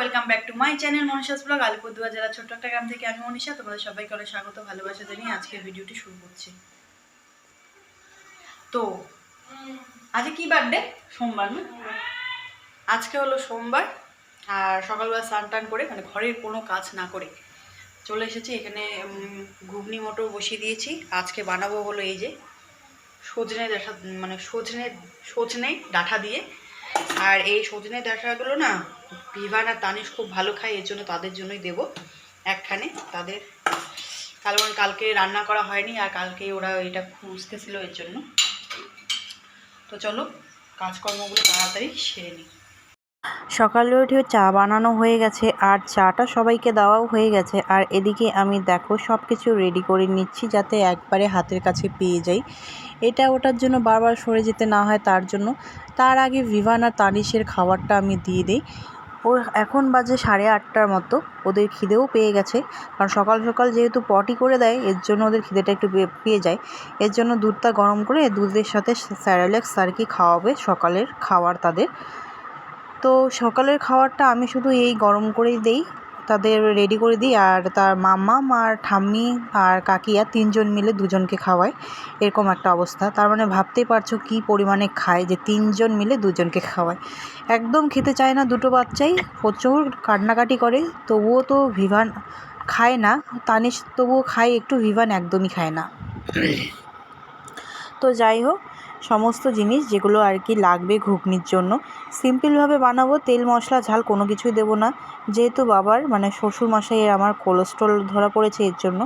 Welcome back to my channel Manisha's blog Alipurduar জেলা ছোট্ট একটা গ্রাম থেকে আমি মনীষা। তোমাদের সবাইকে অনেক স্বাগত, ভালোবাসা জানিয়ে আজকের ভিডিওটি শুরু করছি। তো, আজকে কি বার্থডে সোমবার না আজকে হলো সোমবার, আর সকালবেলা স্নান টান করে মানে ঘরের কোনো কাজ না করে, চলে এসেছি এখানে ঘুগনি, মটর বসিয়ে দিয়েছি। আজকে বানাবো হলো এই যে সজনে ডাঁটা মানে সজনে সজনে ডাঁটা দিয়ে। আর এই সজনে ডাঁটাগুলো না বিভান আর তানিশ খুব ভালো খায়, এর জন্য তাদের জন্যই দেবো একখানে। তাদের কারণ কালকে রান্না করা হয়নি আর কালকে ওরা এটা খুঁজতেছিল এর জন্য। তো চলো, কাজকর্মগুলো তাড়াতাড়ি সেরে নিই। সকালে উঠে চা বানানো হয়ে গেছে আর চাটা সবাইকে দেওয়াও হয়ে গেছে। আর এদিকে আমি দেখো সব কিছু রেডি করে নিচ্ছি যাতে একবারে হাতের কাছে পেয়ে যাই। এটা ওটার জন্য বারবার সরে যেতে না হয় তার জন্য। তার আগে ভিভান আর তানিশের খাবারটা আমি দিয়ে দিই। ও এখন বাজে সাড়ে আটটার মতো। ওদের খিদেও পেয়ে গেছে। কারণ সকাল সকাল যেহেতু পটি করে দেয়, এর জন্য ওদের খিদেটা একটু পেয়ে যায়। এর জন্য দুধটা গরম করে দুধের সাথে স্যারালেক্স আর কি খাওয়াবে। সকালের খাওয়ার তাদের। তো সকালের খাবারটা আমি শুধু এই গরম করেই দেই। তাদের রেডি করে দিই আর তার মাম্মাম আর ঠাম্মি আর কাকিয়া তিনজন মিলে দুজনকে খাওয়ায়। এরকম একটা অবস্থা। তার মানে ভাবতেই পারছ কী পরিমাণে খায় যে তিনজন মিলে দুজনকে খাওয়ায়। একদম খেতে চায় না দুটো বাচ্চাই, প্রচুর কান্নাকাটি করে। তবুও তো ভিভান খায় না। তানিশ তবুও খায়, একটু ভিভান একদমই খায় না। তো যাই হোক সমস্ত জিনিস যেগুলো আর কি লাগবে ঘুগনির জন্য। সিম্পলভাবে বানাবো, তেল, মশলা, ঝাল, কোনো কিছুই দেবো না। যেহেতু বাবার মানে শ্বশুর মশাইয়ের আমার কোলেস্ট্রল ধরা পড়েছে এর জন্য।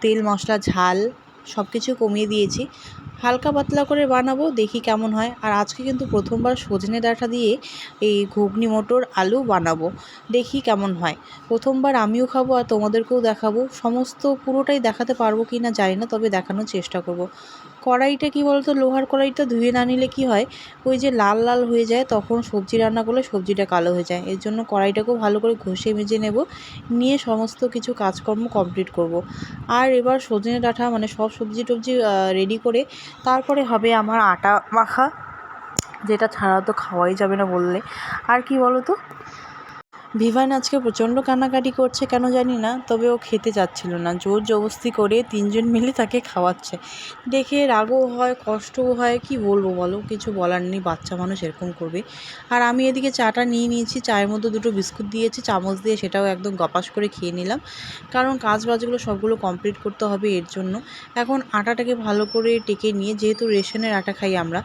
তেল, মশলা, ঝাল সব কিছু কমিয়ে দিয়েছি। হালকা পাতলা করে বানাবো, দেখি কেমন হয়। আর আজকে কিন্তু প্রথমবার সজনে ডাঁটা দিয়ে এই ঘুগনি, মোটর, আলু বানাবো। দেখি কেমন হয়। প্রথমবার আমিও খাব আর তোমাদেরকেও দেখাবো। সমস্ত পুরোটাই দেখাতে পারব কি না জানি না, তবে দেখানোর চেষ্টা করব। কড়াইটা কি বলতো? লোহার কড়াইটা ধুয়ে না নিলে কি হয়? ওই যে লাল লাল হয়ে যায়, তখন সবজি রান্না করলে সবজিটা কালো হয়ে যায়। এর জন্য কড়াইটাকেও ভালো করে ঘষে মেজে নেব। নিয়ে সমস্ত কিছু কাজকর্ম কমপ্লিট করব। আর এবার সজনে ডাঁটা মানে সব সবজি টবজি রেডি করে তারপরে হবে আমার আটা মাখা, যেটা ছাড়া তো খাওয়াই যাবে না বললে। আর কি বলো তো ভিভান আজকে প্রচণ্ড কান্নাকাটি করছে, কেন জানি না, তবে ও খেতে চাচ্ছিল না। জোর জবস্তি করে তিনজন মিলে তাকে খাওয়াচ্ছে। দেখে রাগও হয়, কষ্টও হয়, কি বলব বলো? কিছু বলার নেই, বাচ্চা মানুষ এরকম করবে। আর আমি এদিকে চাটা নিয়ে নিয়েছি, চায়ের মধ্যে দুটো বিস্কুট দিয়েছি, চামচ দিয়ে সেটাও একদম গপাস করে খেয়ে নিলাম। কারণ কাজ বাজগুলো সবগুলো কমপ্লিট করতে হবে এর জন্য। এখন আটাটাকে ভালো করে টেকে নিয়ে, যেহেতু রেশনের আটা খাই আমরা,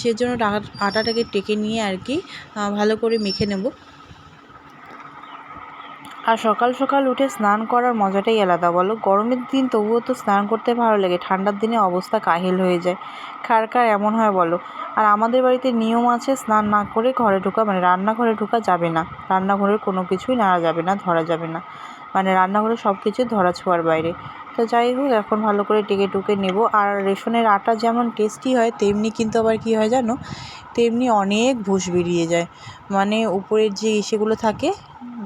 সেজন্য আটাটাকে টেকে নিয়ে আর কি ভালো করে মেখে নেব। আর সকাল সকাল উঠে স্নান করার মজাটাই আলাদা, বলো? গরমের দিন তবুও তো স্নান করতে ভালো লাগে, ঠান্ডার দিনে অবস্থা কাহিল হয়ে যায়। কার কার এমন হয়, বলো? আর আমাদের বাড়িতে নিয়ম আছে, স্নান না করে ঘরে ঢোকা মানে রান্নাঘরে ঢোকা যাবে না। রান্নাঘরের কোনো কিছুই নাড়া যাবে না, ধরা যাবে না। মানে রান্নাঘরে সব কিছু ধরা ছোঁয়ার বাইরে। তো যাই হোক, এখন ভালো করে টেকে টুকে নেব। আর রেশনের আটা যেমন টেস্টি হয়, তেমনি কিন্তু আবার কী হয় জানো? তেমনি অনেক ভুষ বেরিয়ে যায়। মানে উপরের যে ইসেগুলো থাকে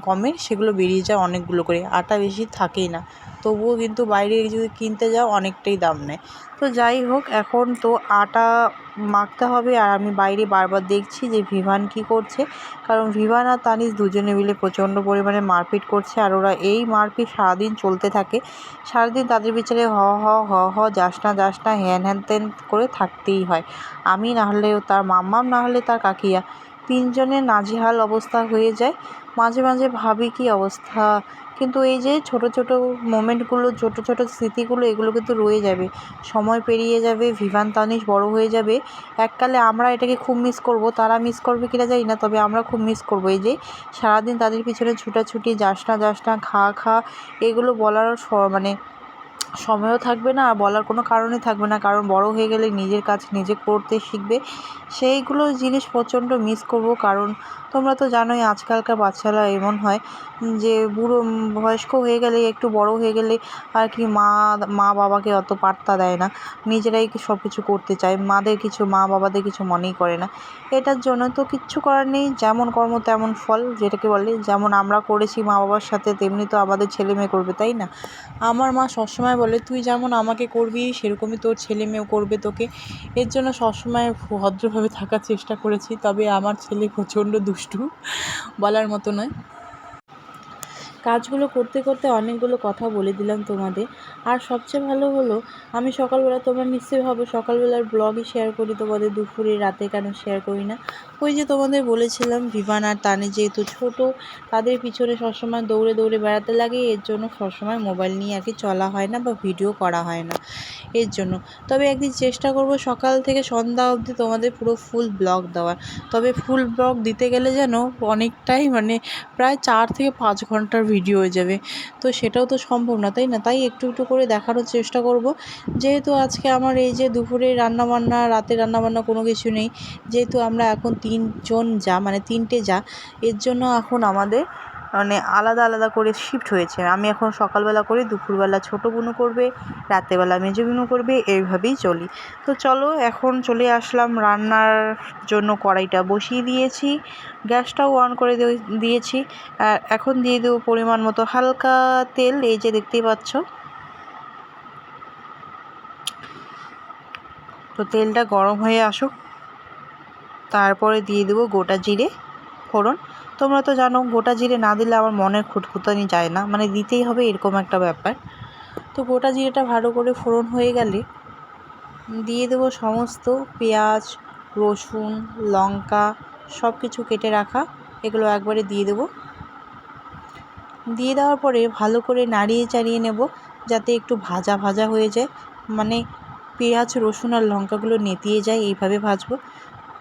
গমের সেগুলো বেরিয়ে যায় অনেকগুলো করে, আটা বেশি থাকেই না। তবুও কিন্তু বাইরে যদি কিনতে যাও অনেকটাই দাম নেয়। তো যাই হোক, এখন তো আটা মাখতে হবে আর আমি বাইরে বারবার দেখছি যে ভিভান কি করছে। কারণ ভিভান আর তানিশ দুজনে মিলে প্রচণ্ড পরিমাণে মারপিট করছে আর ওরা এই মারপিট সারাদিন চলতে থাকে। সারাদিন তাদের বিচারে হ হ হ হ, যাস না যাস না হ্যান হ্যান ত্যান করে থাকতেই হয়। আমি না হলেও তার মাম্মাম, না হলে তার কাকিয়া। তিনজনের নাজেহাল অবস্থা হয়ে যায়। মাঝে মাঝে ভাবি কি অবস্থা? কিন্তু এই যে ছোট ছোট মোমেন্টগুলো, ছোট ছোট স্মৃতিগুলো, এগুলো কিন্তু রয়ে যাবে। সময় পেরিয়ে যাবে, ভিভান তানিশ বড় হয়ে যাবে। এককালে আমরা এটাকে খুব মিস করব। তারা মিস করবে কিনা জানি না, তবে আমরা খুব মিস করব। এই যে সারাদিন তাদের পিছনে ছুটাছুটি, যাস না যাস না, খা খা, এগুলো বলার মানে সময়ও থাকবে না, আর বলার কোনো কারণই থাকবে না। কারণ বড় হয়ে গেলে নিজের কাজ নিজে করতে শিখবে। সেইগুলো জিনিস প্রচণ্ড মিস করব। কারণ তোমরা তো জানোই আজকালকার বাচ্চারা এমন হয় যে বুড়ো বয়স্ক হয়ে গেলে একটু বড় হয়ে গেলে আর কি মা মা বাবাকে অত পাত্তা দেয় না। নিজেরাই সব কিছু করতে চায়। মাদের কিছু, মা বাবাদের কিছু মনেই করে না। এটার জন্য তো কিচ্ছু করার নেই। যেমন কর্ম তেমন ফল, যেটাকে বলে। যেমন আমরা করেছি মা বাবার সাথে, তেমনি তো আমাদের ছেলে মেয়ে করবে, তাই না? আমার মা সবসময় বলে, তুই যেমন আমাকে করবি, সেরকমই তোর ছেলে মেয়েও করবে তোকে। এর জন্য সবসময় ভদ্রভাবে থাকার চেষ্টা করেছি, তবে আমার ছেলে প্রচণ্ড দুষ্টু, বলার মতো নয়। কাজগুলো করতে করতে অনেকগুলো কথা বলে দিলাম তোমাদের। আর সবচেয়ে ভালো হলো, আমি সকালবেলা, তোমরা নিশ্চয়ই ভাবো, সকালবেলার ব্লগই শেয়ার করি, তোমাদের দুপুরে, রাতে কেন শেয়ার করি না? ওই যে তোমাদের বলেছিলাম বিমান আর তানে যেহেতু ছোট, তাদের পিছনে সবসময় দৌড়ে দৌড়ে বেড়াতে লাগে, এর জন্য সবসময় মোবাইল নিয়ে আর কি চলা হয় না বা ভিডিও করা হয় না, এর জন্য। তবে একদিন চেষ্টা করব সকাল থেকে সন্ধ্যা অবধি তোমাদের পুরো ফুল ব্লগ দেওয়ার। তবে ফুল ব্লগ দিতে গেলে যেন অনেকটাই মানে প্রায় চার থেকে পাঁচ ঘণ্টার ভিডিও হয়ে যাবে। তো সেটাও তো সম্ভব না, তাই না? তাই একটু একটু করে দেখানোর চেষ্টা করব। যেহেতু আজকে আমার এই যে দুপুরে রান্নাবান্না, রাতে রান্নাবান্না কোনো কিছু নেই, যেহেতু আমরা এখন তিনজন যা মানে তিনটে যা, এর জন্য এখন আমাদের মানে আলাদা আলাদা করে শিফট হয়েছে। আমি এখন সকালবেলা করি দুপুরবেলা ছোটো বুনু করবে রাত্রেবেলা মেজো বুনু করবে, এইভাবেই চলি। তো চলো, এখন চলে আসলাম রান্নার জন্য কড়াইটা বসিয়ে দিয়েছি, গ্যাসটাও অন করে দিয়ে- দিয়েছি। এখন দিয়ে দেবো পরিমাণ মতো হালকা তেল, এই যে দেখতেই পাচ্ছ। তো তেলটা গরম হয়ে আসুক। তারপরে দিয়ে দেবো গোটা জিরে, ফোড়ন। তোমরা তো জানো, গোটা জিরে না দিলে আমার মনের খুঁতখুতানি যায় না। মানে দিতেই হবে, এরকম একটা ব্যাপার। তো গোটা জিরেটা ভালো করে ফোড়ন হয়ে গেলে দিয়ে দেবো সমস্ত পেঁয়াজ, রসুন, লঙ্কা সব কিছু কেটে রাখা। এগুলো একবারে দিয়ে দেবো। দিয়ে দেওয়ার পরে ভালো করে নাড়িয়ে চাড়িয়ে নেব, যাতে একটু ভাজা ভাজা হয়ে যায়। মানে পেঁয়াজ, রসুন আর লঙ্কাগুলো নেতিয়ে যায়, এইভাবে ভাজবো।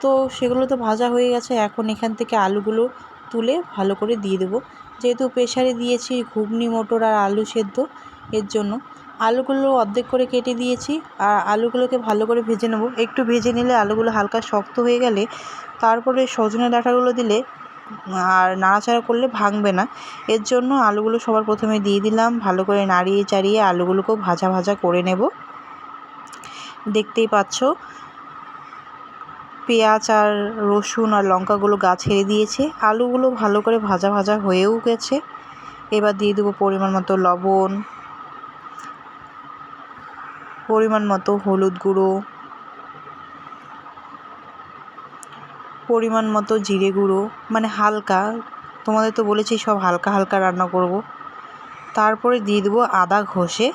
তো সেগুলো তো ভাজা হয়ে গেছে। এখন এখান থেকে আলুগুলো তুলে ভালো করে দিয়ে দেবো। যেহেতু প্রেশারে দিয়েছি ঘুগনি, মটর আর আলু সেদ্ধ এর জন্য। আলুগুলো অর্ধেক করে কেটে দিয়েছি আর আলুগুলোকে ভালো করে ভেজে নেব। একটু ভেজে নিলে আলুগুলো হালকা শক্ত হয়ে গেলে তারপরে সজনে ডাঁটাগুলো দিলে আর নাড়াচাড়া করলে ভাঙবে না। এর জন্য আলুগুলো সবার প্রথমে দিয়ে দিলাম। ভালো করে নাড়িয়ে চাড়িয়ে আলুগুলোকেও ভাজা ভাজা করে নেব। দেখতেই পাচ্ছ পেঁয়াজ আর রসুন আর লঙ্কাগুলো গা ছেড়ে দিয়েছে। আলুগুলো ভালো করে ভাজা ভাজা হয়েও গেছে। এবার দিয়ে দেবো পরিমাণ মতো লবণ, পরিমাণ মতো হলুদ গুঁড়ো, পরিমাণ মতো জিরে গুঁড়ো মানে হালকা, তোমাদের তো বলেছি সব হালকা হালকা রান্না করব। তারপরে দিয়ে দেবো আদা ঘষে।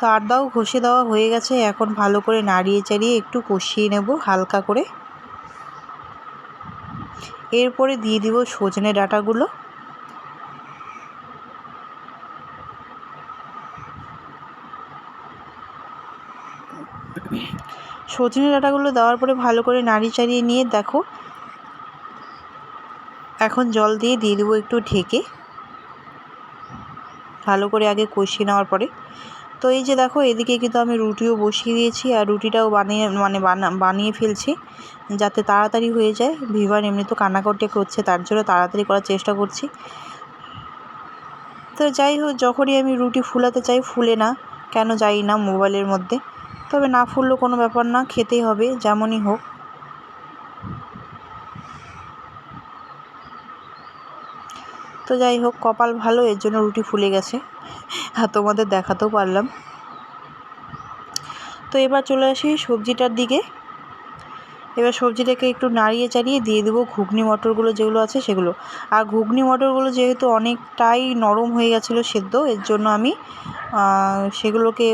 তো আদাও ঘষে দেওয়া হয়ে গেছে। এখন ভালো করে নাড়িয়ে চাড়িয়ে একটু কষিয়ে নেব হালকা করে। এরপরে দিয়ে দিব সজনে ডাঁটাগুলো। সজনে ডাঁটাগুলো দেওয়ার পরে ভালো করে নাড়িয়ে চাড়িয়ে নিয়ে দেখো, এখন জল দিয়ে দিয়ে দেবো একটু ঢেকে। ভালো করে আগে কষিয়ে নেওয়ার পরে। তো এই যে দেখো, এদিকে কিন্তু আমি রুটিও বসিয়ে দিয়েছি আর রুটিটাও বানিয়ে মানে বানা- বানিয়ে ফেলছি যাতে তাড়াতাড়ি হয়ে যায়। ভিভার এমনি তো কান্নাকাটি করছে, তার জন্য তাড়াতাড়ি করার চেষ্টা করছি। তো যাই হোক, যখনই আমি রুটি ফুলাতে চাই, ফুলে না, কেন যাই না মোবাইলের মধ্যে। তবে না ফুললেও কোনো ব্যাপার না, খেতেই হবে, যেমনই হোক। তো যাই হোক, কপাল ভালো, এর জন্য রুটি ফুলে গেছে। আর তোমাদের দেখাতেও পারলাম। তো এবার চলে আসি সবজিটার দিকে। এবার সবজিটাকে একটু নাড়িয়ে চাড়িয়ে দিয়ে দেবো ঘুগনি মটরগুলো যেগুলো আছে সেগুলো। আর ঘুগনি মটরগুলো যেহেতু অনেকটাই নরম হয়ে গেছিল সেদ্ধ, এর জন্য আমি সেগুলোকে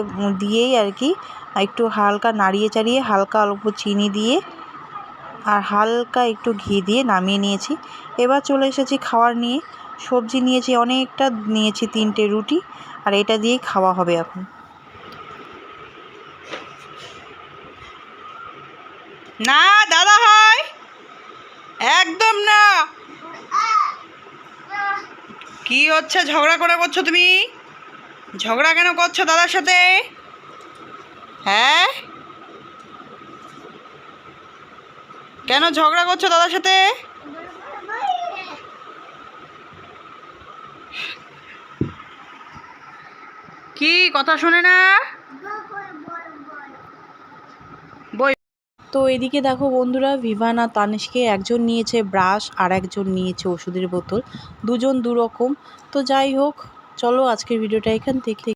দিয়েই আর কি, একটু হালকা নাড়িয়ে চাড়িয়ে হালকা অল্প চিনি দিয়ে আর হালকা একটু ঘি দিয়ে নামিয়ে নিয়েছি। এবার চলে এসেছি খাওয়ার নিয়ে। সবজি নিয়েছি অনেকটা নিয়েছি তিনটে রুটি, আর এটা দিয়েই খাওয়া হবে এখন। না, দাদা হয় একদম না! কি হচ্ছে? ঝগড়া করে করছ তুমি? ঝগড়া কেন করছ দাদার সাথে? হ্যাঁ? কেন ঝগড়া করছ দাদার সাথে? কি, কথা শোনে না? তো এদিকে দেখো বন্ধুরা, ভিভান আর তানিশকে একজন নিয়েছে ব্রাশ আর একজন নিয়েছে ওষুধের বোতল। দুজন দুরকম। তো যাই হোক, চলো আজকের ভিডিওটা এখান থেকে